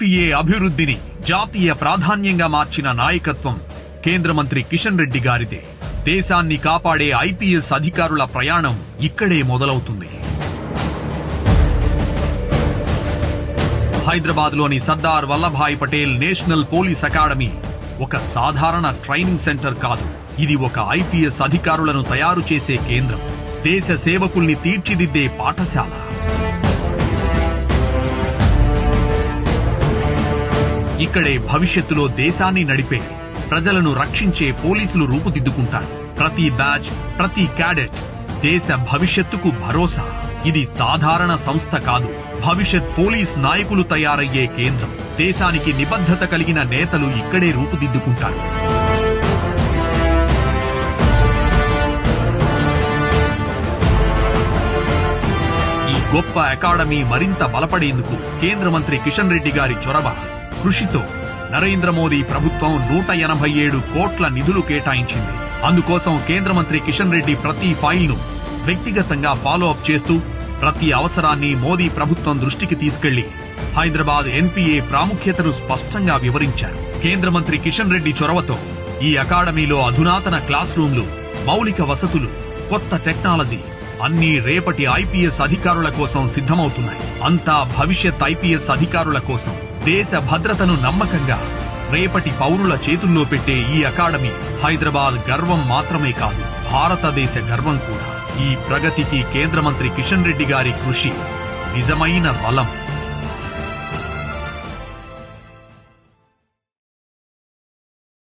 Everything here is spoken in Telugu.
ఎన్పిఏ అభివృద్ధిని జాతీయ ప్రాధాన్యంగా మార్చిన నాయకత్వం కేంద్ర మంత్రి కిషన్ రెడ్డి గారిదే. దేశాన్ని కాపాడే ఐపీఎస్ అధికారుల ప్రయాణం ఇక్కడే మొదలవుతుంది. హైదరాబాద్లోని Sardar Vallabhbhai Patel national police academy ఒక సాధారణ ట్రైనింగ్ సెంటర్ కాదు. ఇది ఒక ఐపీఎస్ అధికారులను తయారు చేసే కేంద్రం. దేశ సేవకుల్ని తీర్చిదిద్దే పాఠశాల. ఇక్కడే భవిష్యత్తులో దేశాన్ని నడిపే ప్రజలను రక్షించే పోలీసులు రూపుదిద్దుకుంటారు. ప్రతి బ్యాచ్ ప్రతి క్యాడెట్ దేశ భవిష్యత్తుకు భరోసా. ఇది సాధారణ సంస్థ కాదు. భవిష్యత్ పోలీస్ నాయకులు తయారయ్యే కేంద్రం. దేశానికి నిబద్ధత కలిగిన నేతలు ఇక్కడే రూపుదిద్దుకుంటారు. ఈ గొప్ప అకాడమీ మరింత బలపడేందుకు కేంద్ర మంత్రి కిషన్ రెడ్డి గారి చొరవ. కృషితో నరేంద్ర మోదీ ప్రభుత్వం నూట ఎనభై ఏడు కోట్ల నిధులు కేటాయించింది. అందుకోసం కేంద్ర మంత్రి కిషన్ రెడ్డి ప్రతి ఫైల్ను వ్యక్తిగతంగా ఫాలో అప్ చేస్తూ ప్రతి అవసరాన్ని మోదీ ప్రభుత్వం దృష్టికి తీసుకెళ్ళి హైదరాబాద్ ఎన్పీఏ ప్రాముఖ్యతను స్పష్టంగా వివరించారు. కేంద్ర మంత్రి కిషన్ రెడ్డి చొరవతో ఈ అకాడమీలో అధునాతన క్లాస్ రూమ్లు మౌలిక వసతులు కొత్త టెక్నాలజీ అన్ని రేపటి ఐపీఎస్ అధికారుల కోసం సిద్ధమవుతున్నాయి. అంతా భవిష్యత్ ఐపీఎస్ అధికారుల కోసం. దేశ భద్రతను నమ్మకంగా రేపటి పౌరుల చేతుల్లో పెట్టే ఈ అకాడమీ హైదరాబాద్ గర్వం మాత్రమే కాదు భారతదేశ గర్వం కూడా. ఈ ప్రగతికి కేంద్ర మంత్రి కిషన్ రెడ్డి గారి కృషి నిజమైన బలం.